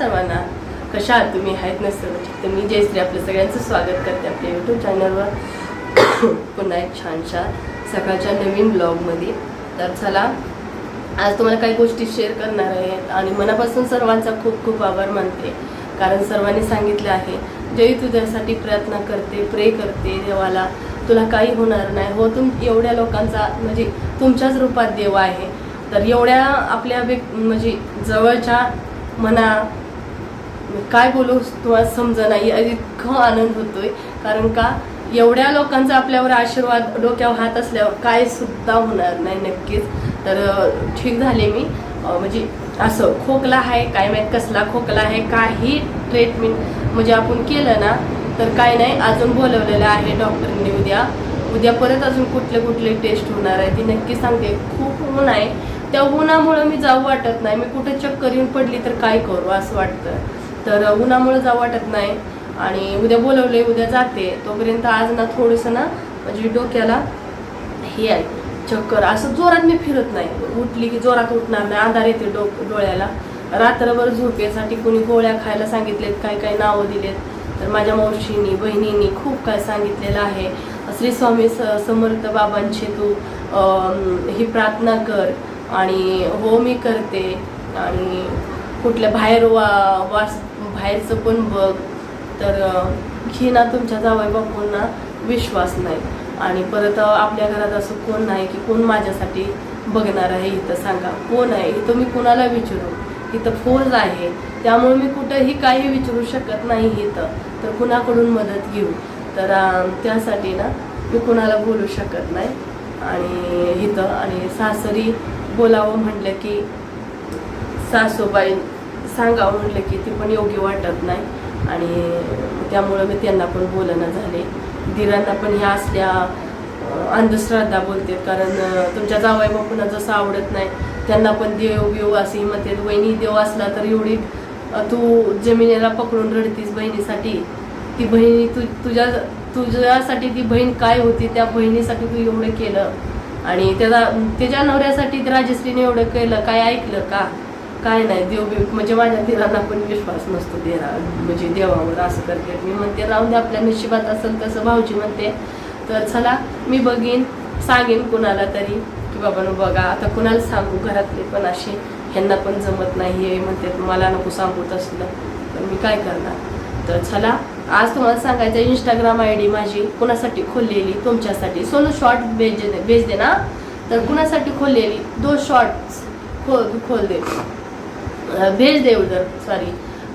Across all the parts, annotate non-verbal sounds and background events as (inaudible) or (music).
सर्वांना कशा आहात तुम्ही? आहेत नसतं तर मी जयश्री आपलं सगळ्यांचं स्वागत करते आपल्या यूट्यूब चॅनलवर (coughs) पुन्हा एक छानशा सकाळच्या नवीन ब्लॉगमध्ये तर चला आज तुम्हाला काही गोष्टी शेअर करणार आहे आणि मनापासून सर्वांचा खूप खूप आभार मानते. कारण सर्वांनी सांगितलं आहे जय तुझ्यासाठी प्रयत्न करते प्रे करते देवाला. तुला काही होणार नाही. हो तुम एवढ्या लोकांचा म्हणजे तुमच्याच रूपात देव आहे. तर एवढ्या आपल्या व्यक् म्हणजे जवळच्या मना काय बोलू तुम्हाला समजा नाही इतकं आनंद होतोय. कारण का एवढ्या लोकांचा आपल्यावर आशीर्वाद डोक्यावर हात असल्यावर काय सुद्धा होणार नाही नक्कीच. तर ठीक झाले मी. म्हणजे असं खोकला आहे काय माहीत कसला खोकला आहे काही ट्रीटमेंट म्हणजे आपण केलं ना तर काय नाही अजून बोलवलेलं आहे डॉक्टरने उद्या. उद्या परत अजून कुठले कुठले टेस्ट होणार आहे ती नक्की सांगते. खूप ऊन आहे. त्या उन्हामुळं मी जाऊ वाटत नाही. मी कुठे चक्कर येऊन पडली तर काय करू असं वाटतं. तर उन्हामुळं जाऊ वाटत नाही. आणि उद्या बोलवले उद्या जाते. तोपर्यंत आज ना थोडंसं ना म्हणजे डोक्याला हे आहे चक्कर. असं जोरात मी फिरत नाही. उठली की जोरात उठणार नाही. आधार येते डो डोळ्याला. रात्रभर झोपेसाठी कोणी गोळ्या खायला सांगितलेत काय काय नावं दिलेत. तर माझ्या मावशीनी बहिणींनी खूप काय सांगितलेलं आहे. श्री स्वामी स समर्थ बाबांचे तू ही प्रार्थना कर. आणि हो मी करते. आणि कुठल्या बाहेर वा वास बाहेरचं पण बघ. तर घे ना तुमच्या जावई बापूंना विश्वास नाही. आणि परत आपल्या घरात असं कोण नाही की कोण माझ्यासाठी बघणार आहे इथं सांगा. कोण आहे? इथं मी कुणाला विचारू? इथं फोन आहे. त्यामुळे मी कुठंही काही विचारू शकत नाही इथं. तर कुणाकडून मदत घेऊ? तर त्यासाठी ना मी कुणाला बोलू शकत नाही. आणि इथं आणि सासरी बोलावं म्हटलं की सासूबाई सांगावं म्हटलं की ती पण योग्य वाटत नाही. आणि त्यामुळं मी त्यांना पण बोलणं झाले. दिरांना पण ह्या असल्या अंधश्रद्धा बोलते कारण तुमच्या जावाई बापूंना जसं आवडत नाही त्यांना पण देव बिव असे म्हणते वहिनी देव असला तर एवढी तू जमिनीला पकडून रडतीस बहिणीसाठी. ती बहिणी तु तुझ्या तुझ्यासाठी ती बहीण काय होती त्या बहिणीसाठी तू एवढं केलं. आणि त्याला त्याच्या नवऱ्यासाठी राजश्रीने एवढं केलं. काय ऐकलं का? काय नाही देव बिव म्हणजे माझ्या दिरांना पण विश्वास नसतो देरा म्हणजे देवावर असं करते. मी म्हणते राहून दे आपल्या नशिबात असेल तसं भाऊजी म्हणते तर चला मी बघीन सांगेन कुणाला तरी की बाबा बघा आता कुणाला सांगू? घरातले पण असे ह्यांना पण जमत नाही हे म्हणते मला नको सांगू तसलं. तर मी काय करणार? तर चला आज तुम्हाला सांगायचं इंस्टाग्राम आय डी माझी कुणासाठी खोललेली? तुमच्यासाठी. सोनू शॉर्ट भेज दे भेज दे ना. तर कुणासाठी खोललेली? दो शॉर्ट्स खोल खोल दे. भेज दे उदर सॉरी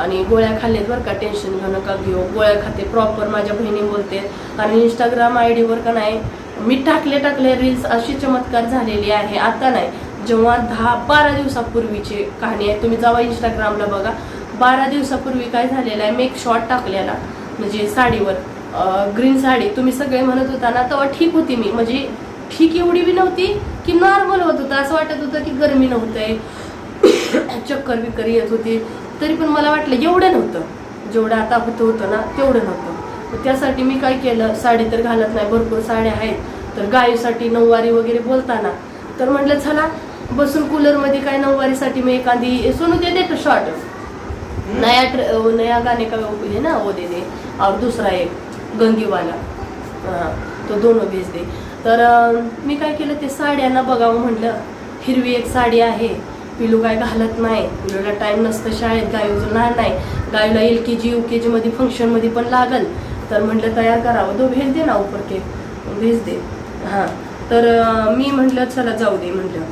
आणि गोळ्या खाल्लेत बरं का टेन्शन घेऊ नका घेऊ. गोळ्या खाते प्रॉपर माझ्या बहिणी बोलते. कारण इंस्टाग्राम आय डीवर का नाही मी टाकले टाकले रील्स अशी चमत्कार झालेली आहे. आता नाही जेव्हा दहा बारा दिवसापूर्वीची कहाणी आहे तुम्ही जावा इंस्टाग्रामला बघा. बारा दिवसापूर्वी काय झालेलं आहे मी एक शॉर्ट टाकलेला. म्हणजे साडीवर ग्रीन साडी. तुम्ही सगळे म्हणत होता ना तेव्हा ठीक होती मी. म्हणजे ठीक एवढी बी नव्हती की नॉर्मल होत होतं. असं वाटत होतं की गरमी नव्हतंय. चक्कर बिक्कर येत होती. तरी पण मला वाटलं एवढं नव्हतं. जेवढं आता होतं होतं ना तेवढं नव्हतं. त्यासाठी मी काय केलं साडी तर घालत नाही भरपूर साड्या आहेत. तर गायीसाठी नऊवारी वगैरे बोलताना तर म्हटलं चला बसून कूलरमध्ये काय नऊवारीसाठी मी एखादी सोनू ते देतो शॉर्ट नया ट्र नया गाने का है ना वो दे दे. और दूसरा एक गंगीवाला. हां तो दोनों भेज दे. तर मी काय केलं ते साड्यांना बघावं म्हटलं. हिरवी एक साडी आहे. पिलू काय घालत नाही. पिलूला टाईम नसतं शाळेत गायूचं लहान नाही. गायूला एल के जी यू के जीमध्ये फंक्शनमध्ये पण लागल. तर म्हटलं तयार करावं. तो भेज दे ना उपर के भेज दे. हां. तर मी म्हटलं चला जाऊ दे. म्हटलं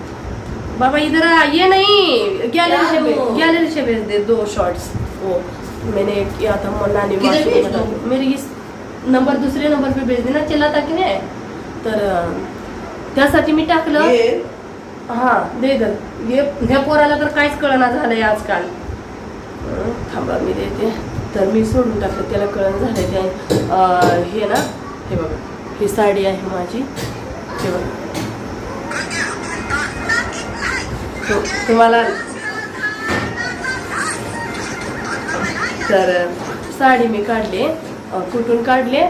बाबा इधर आ, ये नहीं. गैलरी क्या वो? भेज- गैलरी से भेज दे. दो शॉर्ट्स वो मैंने किया था मन्ना। मेरे इस नंबर दुसरे नंबर पे भेज देना चला की नाही तर त्यासाठी मी टाकलं. हा दे दर हे ह्या पोराला तर काहीच कळना झालंय आजकाल. थांबा मी देते. तर मी सोडून टाकलं त्याला कळण झालं ते. हे ना हे बघा ही साडी आहे माझी. हे बघा. तुम्हाला तर साडी मी काढले. कुठून काढले?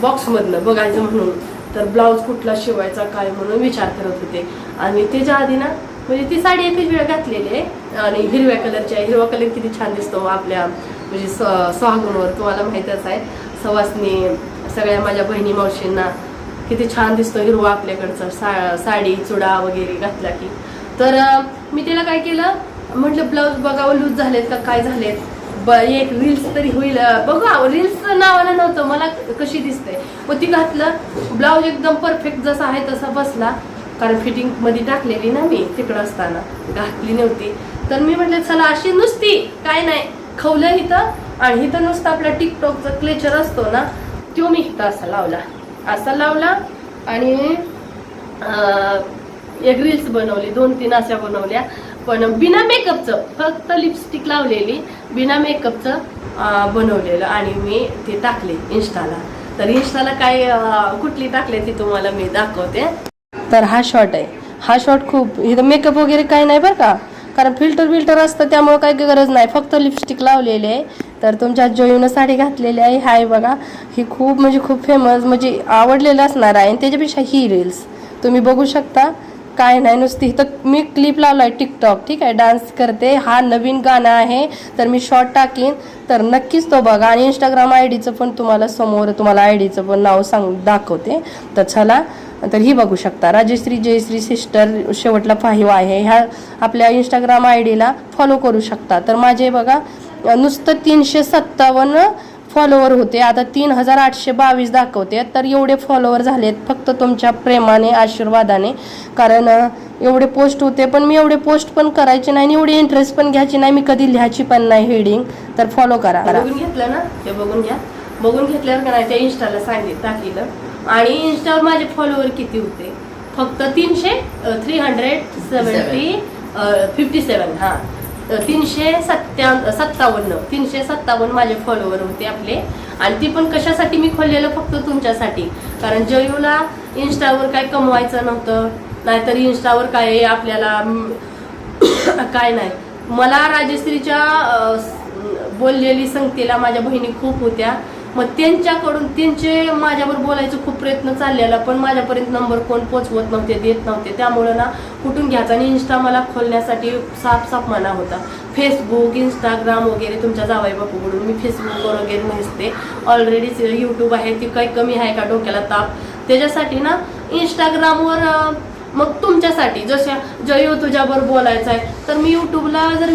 बॉक्समधनं बघायचं म्हणून. तर ब्लाऊज कुठला शिवायचा काय म्हणून विचार करत होते. आणि त्याच्या आधी ना म्हणजे ती साडी एकच वेळ घातलेली आहे. आणि हिरव्या कलरच्या हिरवा कलर किती छान दिसतो हो आपल्या म्हणजे स सुहागूनवर तुम्हाला माहीतच आहे. सवासनी सगळ्या माझ्या बहिणी मावशींना किती छान दिसतो हिरवा आपल्याकडचा सा साडी चुडा वगैरे घातला की. तर मी त्याला काय केलं म्हटलं ब्लाऊज बघावं लूज झालेत का काय झालेत? ब एक रील्स तरी होईल. बघू रील्स नावानं नव्हतं मला कशी दिसते. मग ती घातलं ब्लाऊज एकदम परफेक्ट जसा आहे तसा बसला. कारण फिटिंगमध्ये टाकलेली ना मी तिकडं असताना घातली नव्हती. तर मी म्हटलं चला अशी नुसती काय नाही. खवलं इथं आणि इथं नुसतं आपला टिकटॉकचा क्लेचर असतो ना तो मी इथं असा लावला. असा लावला आणि एक रील्स बनवली दोन तीन अशा बनवल्या. पण बिना मेकअपचं फक्त लिपस्टिक लावलेली बिना मेकअपचं बनवलेलं. आणि मी ते टाकले इन्स्टाला तर इन्स्टाला काय कुठली टाकले ती तुम्हाला मी दाखवते. तर हा शॉट आहे. हा शॉट खूप इथं मेकअप वगैरे काही नाही बरं का? कारण फिल्टर फिल्टर असतं त्यामुळे काही गरज नाही. फक्त लिपस्टिक लावलेली आहे. तर तुमच्या जोईनं साडी घातलेली आहे. हाय बघा. ही खूप म्हणजे खूप फेमस म्हणजे आवडलेलं असणार आहे. आणि त्याच्यापेक्षा ही रील्स तुम्ही बघू शकता. काय नाही नुसती इथं मी क्लिप लावलाय टिकटॉक ठीक आहे? डान्स करते हा नवीन गाणं आहे तर मी शॉर्ट टाकीन. तर नक्कीच तो बघा. आणि इंस्टाग्राम आय डीचं पण तुम्हाला समोर तुम्हाला आय डीचं पण नाव सांग दाखवते. तर चला तर ही बघू शकता. राजश्री जयश्री सिस्टर शेवटला फाईव्ह आहे. ह्या आपल्या इंस्टाग्राम आय डीला फॉलो करू शकता. तर माझे बघा नुसतं तीनशे सत्तावन्न फॉलोवर होते. आता तीन हजार आठशे बावीस दाखवते. तर एवढे फॉलोअर झालेत फक्त तुमच्या प्रेमाने आशीर्वादाने. कारण एवढे पोस्ट होते. पण मी एवढे पोस्ट पण करायचे नाही आणि एवढी इंटरेस्ट पण घ्यायची नाही. मी कधी लिहायची पण नाही हेडिंग तर फॉलो करा. बघून घेतलं ना? ते बघून घ्या. बघून घेतल्यावर का नाही त्या इन्स्टाला सांगितलं टाकलं. आणि इन्स्टावर माझे फॉलोवर किती होते? फक्त तीनशे three hundred seventy fifty seven हां. तीनशे सत्त्या सत्तावन्न तीनशे सत्तावन्न माझे फॉलोवर होते आपले. आणि ती पण कशासाठी मी खोललेलं फक्त तुमच्यासाठी. कारण जयूला इन्स्टावर काय कमवायचं नव्हतं. नाहीतर इन्स्टावर काय आपल्याला (coughs) काय नाही. मला राजश्रीच्या बोललेली संगतीला माझ्या बहिणी खूप होत्या. मग त्यांच्याकडून त्यांचे माझ्यावर बोलायचं खूप प्रयत्न चाललेला पण माझ्यापर्यंत नंबर कोण पोचवत नव्हते देत नव्हते. त्यामुळं ना कुठून घ्यायचा? आणि इन्स्टा मला खोलण्यासाठी साफ साफ मना होता. फेसबुक इंस्टाग्राम वगैरे तुमच्या जावाई बापूकडून मी फेसबुकवर वगैरे नसते. ऑलरेडीच यूट्यूब आहे ती काही कमी आहे का डोक्याला ताप? त्याच्यासाठी ना इंस्टाग्रामवर मग तुमच्यासाठी जशा जयो हो तुझ्याबरोबर बोलायचं आहे तर मी यूट्यूबला जर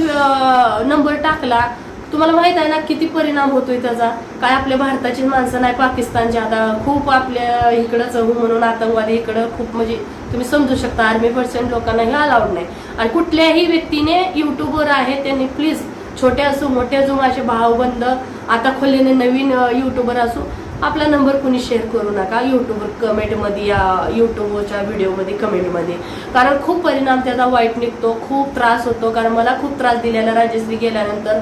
नंबर टाकला तुम्हाला माहीत आहे ना किती परिणाम होतोय त्याचा? काय आपल्या भारताची माणसं नाही पाकिस्तानची? आता खूप आपल्या इकडंच हो म्हणून आतंकवादी इकडं खूप म्हणजे तुम्ही समजू शकता आर्मी पर्सेंट लोकांना हे अलाउड नाही. आणि कुठल्याही व्यक्तीने युट्यूबवर आहे त्यांनी प्लीज छोटे असो मोठे असो माझे भावबंद आता खोललेले नवीन युट्यूबर असो आपला नंबर कुणी शेअर करू नका. यूट्यूबवर कमेंटमध्ये या यूट्यूबच्या व्हिडिओमध्ये कमेंटमध्ये कारण खूप परिणाम त्याचा वाईट निघतो खूप त्रास होतो. कारण मला खूप त्रास दिलेला राजेश्री गेल्यानंतर.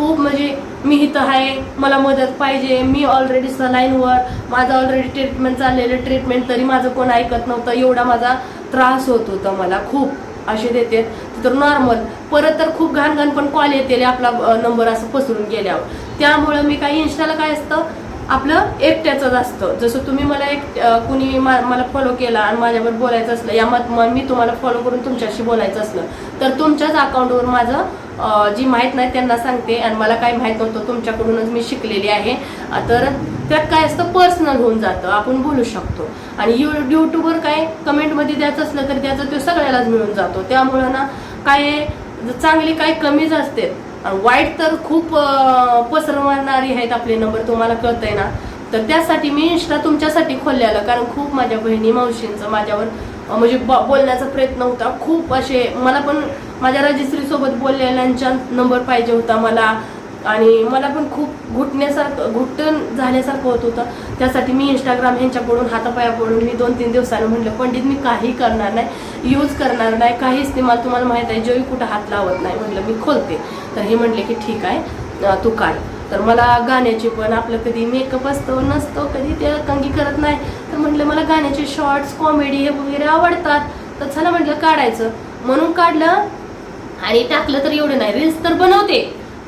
खूप म्हणजे मी इथं आहे मला मदत पाहिजे. मी ऑलरेडी सलाईनवर माझं ऑलरेडी ट्रीटमेंट चाललेलं ट्रीटमेंट तरी माझं कोण ऐकत नव्हतं. एवढा माझा त्रास होत होता मला खूप असे देते. तर नॉर्मल परत तर खूप घाण घाण पण कॉल येते आपला नंबर असं पसरून गेल्यावर. त्यामुळं मी काही इन्स्टाला काय असतं आपलं एकट्याचंच असतं. जसं तुम्ही मला एक कुणी मा- मला फॉलो केला आणि माझ्यावर बोलायचं असलं या मत मी तुम्हाला फॉलो करून तुमच्याशी बोलायचं असलं तर तुमच्याच अकाउंटवर माझं जी माहीत नाही त्यांना सांगते आणि मला काही माहीत नव्हतं तुमच्याकडूनच मी शिकलेली आहे. तर त्यात काय असतं पर्सनल होऊन जातं आपण बोलू शकतो. आणि यू यूट्यूबवर काय कमेंटमध्ये द्यायचं असलं तर त्याचं तो सगळ्यालाच मिळून जातो. त्यामुळं ना काय चांगली काही कमीच असते आणि वाईट तर खूप पसरवणारी आहेत आपले नंबर तुम्हाला कळतंय ना? तर त्यासाठी मी इंस्टा तुमच्यासाठी खोललेलं कारण खूप माझ्या बहिणी मावशींचं माझ्यावर म्हणजे ब- बोलण्याचा प्रयत्न होता. खूप असे मला पण माझ्या रजिस्ट्रीसोबत बोललेल्यांचा नंबर पाहिजे होता मला. आणि मला पण खूप घुटण्यासारखं घुटण झाल्यासारखं होत होतं. त्यासाठी मी इंस्टाग्राम ह्यांच्याकडून हातापाया पडून मी दोन तीन दिवसानं म्हटलं पंडित मी काही करणार नाही यूज करणार नाही काहीच नाही मला तुम्हाला माहीत आहे जेवी कुठं हात लावत नाही. म्हटलं मी खोलते. तर हे म्हटले की ठीक आहे तू काढ. तर मला गाण्याची पण आपलं कधी मेकअप असतो नसतो कधी ते कंगी करत नाही. तर म्हटलं मला गाण्याचे शॉर्ट्स कॉमेडी हे वगैरे आवडतात. तर चला म्हटलं काढायचं. म्हणून काढलं. आणि टाकलं तर एवढं नाही. रील्स तर बनवते.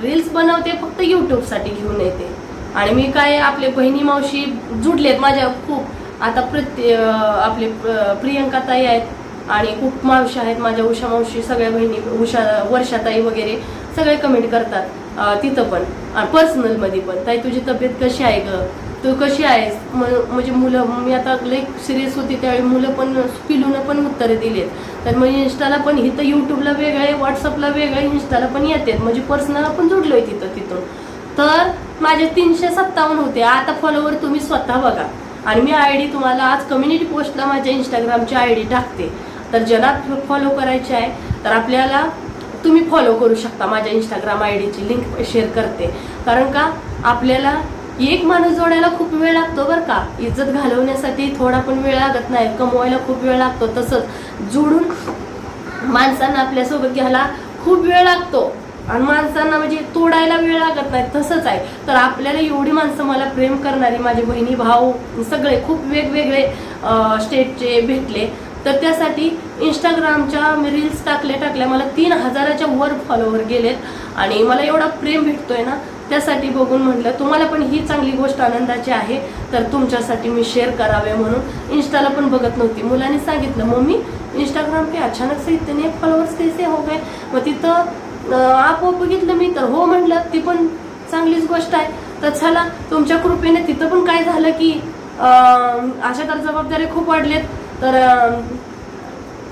रील्स बनवते फक्त यूट्यूबसाठी घेऊन येते. आणि मी काय आपले बहिणी मावशी जुडलेत माझ्या खूप. आता प्रत्ये आपले प्रियंकाताई प्रियंका ताई आहेत आणि खूप मावशी आहेत. माझ्या उषा मावशी सगळ्या बहिणी उषा वर्षाताई वगैरे सगळे कमेंट करतात तिथं पण. पर्सनलमध्ये पण. ताई तुझी तब्येत कशी आहे गं? तू कशी आहेस? म्हणजे मुलं मी आता लई सिरियस होती त्यावेळी. मुलं पण पिलूनं पण उत्तरे दिलीत. तर मग इन्स्टाला पण इथं युट्यूबला वेगळे व्हॉट्सअपला वेगळे इन्स्टाला पण येतात. म्हणजे पर्सनल पण आहे तिथं तिथून. तर माझे तीनशे सत्तावन्न होते. आता फॉलोवर तुम्ही स्वतः बघा. आणि मी आय डी तुम्हाला आज कम्युनिटी पोस्टला माझ्या इंस्टाग्रामची आय डी टाकते. तर ज्याला फॉलो करायचे आहे तर आपल्याला तुम्ही फॉलो करू शकता. माझ्या इंस्टाग्राम आय डीची लिंक शेअर करते. कारण का? आपल्याला एक माणूस जोडायला खूप वेळ लागतो बरं का. इज्जत घालवण्यासाठी थोडा पण वेळ लागत नाही कमवायला खूप वेळ लागतो. तसंच जोडून माणसांना आपल्यासोबत घ्यायला खूप वेळ लागतो. आणि माणसांना म्हणजे तोडायला वेळ लागत नाही. तसंच आहे. तर आपल्याला एवढी माणसं मला प्रेम करणारी माझी बहिणी भाऊ सगळे खूप वेगवेगळे स्टेटचे भेटले. तर त्यासाठी इंस्टाग्रामच्या मी रील्स टाकल्या टाकल्या मला तीन हजाराच्या वर फॉलोवर गेलेत. आणि मला एवढा प्रेम भेटतोय ना त्यासाठी बघून म्हटलं तुम्हाला पण ही चांगली गोष्ट आनंदाची आहे तर तुमच्यासाठी मी शेअर करावे म्हणून इंस्टाला पण बघत नव्हती. मुलांनी सांगितलं मम्मी इंस्टाग्राम पे अचानक से इतने फॉलोअर्स कैसे हो गए? मग तिथं आपोआप बघितलं मी? तर हो म्हटलं ती पण चांगलीच गोष्ट आहे. तर चला तुमच्या कृपेने तिथं पण काय झालं की अशा तर जबाबदारी खूप वाढलेत. तर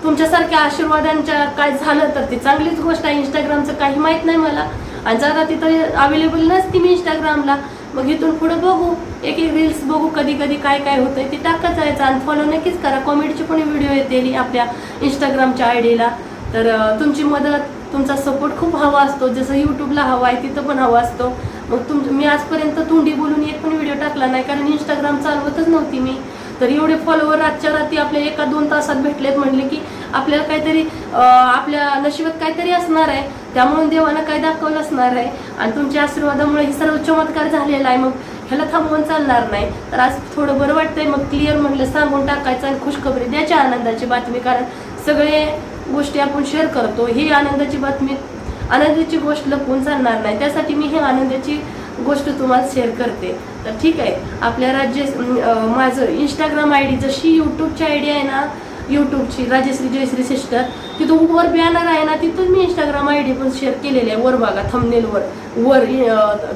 तुमच्यासारख्या आशीर्वादांच्या काय झालं तर ती चांगलीच गोष्ट आहे. इंस्टाग्रामचं काही माहीत नाही मला. आणि जरा तिथं अवेलेबल नसती मी इंस्टाग्रामला मग इथून पुढं बघू. एक एक रील्स बघू कधी कधी काय काय होतंय ते टाकत जायचं आणि फॉलो नक्कीच करा. कॉमेडीचे पण व्हिडिओ येते आपल्या इंस्टाग्रामच्या आय डीला तर तुमची मदत तुमचा सपोर्ट खूप हवा असतो. जसं यूट्यूबला हवा आहे तिथं पण हवा असतो. मग तुम मी आजपर्यंत तोंडी बोलून एक पण व्हिडिओ टाकला नाही कारण इंस्टाग्राम चालवतच नव्हती मी. तर एवढे फॉलोवर रातच्या राती आपल्या एका दोन तासात भेटलेत म्हणले की आपल्याला काहीतरी आपल्या नशिबात काहीतरी असणार आहे. त्यामुळे देवानं काय दाखवलं असणार आहे आणि तुमच्या आशीर्वादामुळे हे सर्व चमत्कार झालेला आहे. मग ह्याला थांबवून चालणार नाही. तर आज थोडं बरं वाटतंय. मग क्लिअर म्हटलं सांगून टाकायचं आणि खुशखबरी द्यायची आनंदाची बातमी. कारण सगळे गोष्टी आपण शेअर करतो. ही आनंदाची बातमी आनंदाची गोष्ट लपवून चालणार नाही. त्यासाठी मी ही आनंदाची गोष्ट तुम्हाला शेअर करते. तर ठीक आहे. आपल्या राज्य माझं इंस्टाग्राम आय डी जशी यूट्यूबची आय डी आहे ना यूट्यूबची राजश्री जयश्री सिस्टर तिथून वर बॅनर आहे ना तिथून मी इंस्टाग्राम आय डी पण शेअर केलेली आहे वर बघा थंबनेलवर वर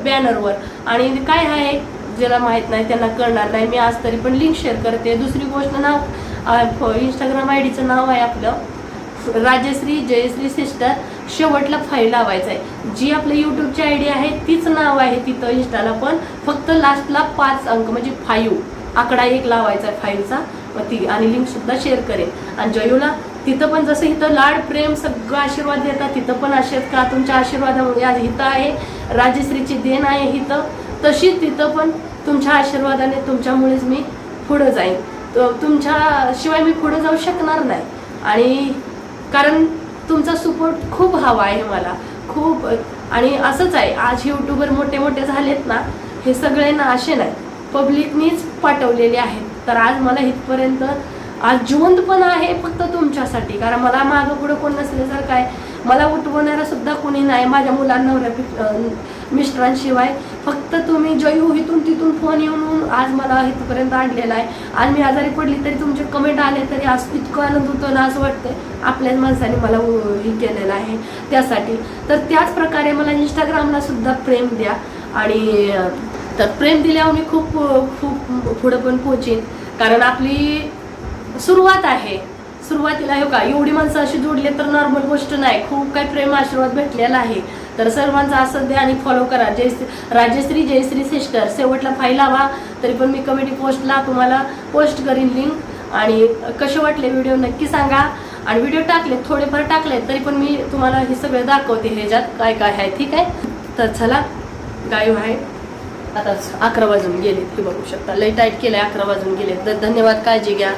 बॅनरवर आणि काय आहे ज्याला माहीत नाही त्यांना कळणार नाही मी आज तरी पण लिंक शेअर करते. दुसरी गोष्ट नाव इंस्टाग्राम आय डीचं नाव आहे आपलं राजश्री जयश्री सिस्टर शेवटला फाईल लावायचं आहे जी आपल्या यूट्यूबची आय डी आहे तीच नाव आहे तिथं इंस्टाला पण फक्त लास्टला पाच अंक म्हणजे फाईव्ह आकडा एक लावायचा आहे फाईलचा ती आणि लिंकसुद्धा शेअर करेन आणि जयूला तिथं पण जसं इथं लाड प्रेम सगळं आशीर्वाद देतात तिथं पण असेच का तुमच्या आशीर्वादामुळे आज इथं आहे राजश्रीची देण आहे इथं तशीच तिथं पण तुमच्या आशीर्वादाने तुमच्यामुळेच मी पुढं जाईन. त- तुमच्याशिवाय मी पुढं जाऊ शकणार नाही. आणि कारण तुमचा सपोर्ट खूप हवा आहे मला. खूप आणि असंच आहे आज यूट्यूबर मोठे मोठे झालेत ना हे सगळे ना असे नाही. पब्लिकनीच पाठवलेले आहेत. तर आज मला इथपर्यंत आज जिवंत पण आहे फक्त तुमच्यासाठी. कारण मला मागं पुढं कोण नसल्यासारखं काय मला उठवणारा सुद्धा कोणी नाही माझ्या मुलांना मिस्टरांशिवाय. फक्त तुम्ही जयू इथून तिथून फोन येऊन आज मला इथपर्यंत आणलेला आहे. आणि मी आजारी पडली तरी तुमचे कमेंट आले तरी आज इतकं आनंद होतो ना असं वाटतंय. आपल्याच माणसाने मला उ- हे केलेलं आहे त्यासाठी. तर त्याच प्रकारे मला इंस्टाग्रामला सुद्धा प्रेम द्या. आणि तर प्रेम दिल्यावर मी खूप खूप पुढं पण पोचेन. कारण आपली सुरुवात आहे. सुरुवातीला हो का एवढी माणसं अशी जोडली तर नॉर्मल गोष्ट नाही. खूप काही प्रेम आशीर्वाद भेटलेला आहे. तर सर्वांचा असं द्या आणि फॉलो करा. जय राजश्री जयश्री सिस्टर. शेवटला फाईल हवा तरी पण मी कमेंटी पोस्टला तुम्हाला पोस्ट करीन लिंक आणि कसे वाटले व्हिडिओ नक्की सांगा. आणि व्हिडिओ टाकले थोडेफार टाकले तरी पण मी तुम्हाला हे सगळं दाखवते. ह्याच्यात काय काय आहे ठीक आहे? तर चला गायू आहे. आता अकरा वाजून गेले हे बघू शकता. लई टाईट केलंय अकरा वाजून गेले तर धन्यवाद काळजी घ्या.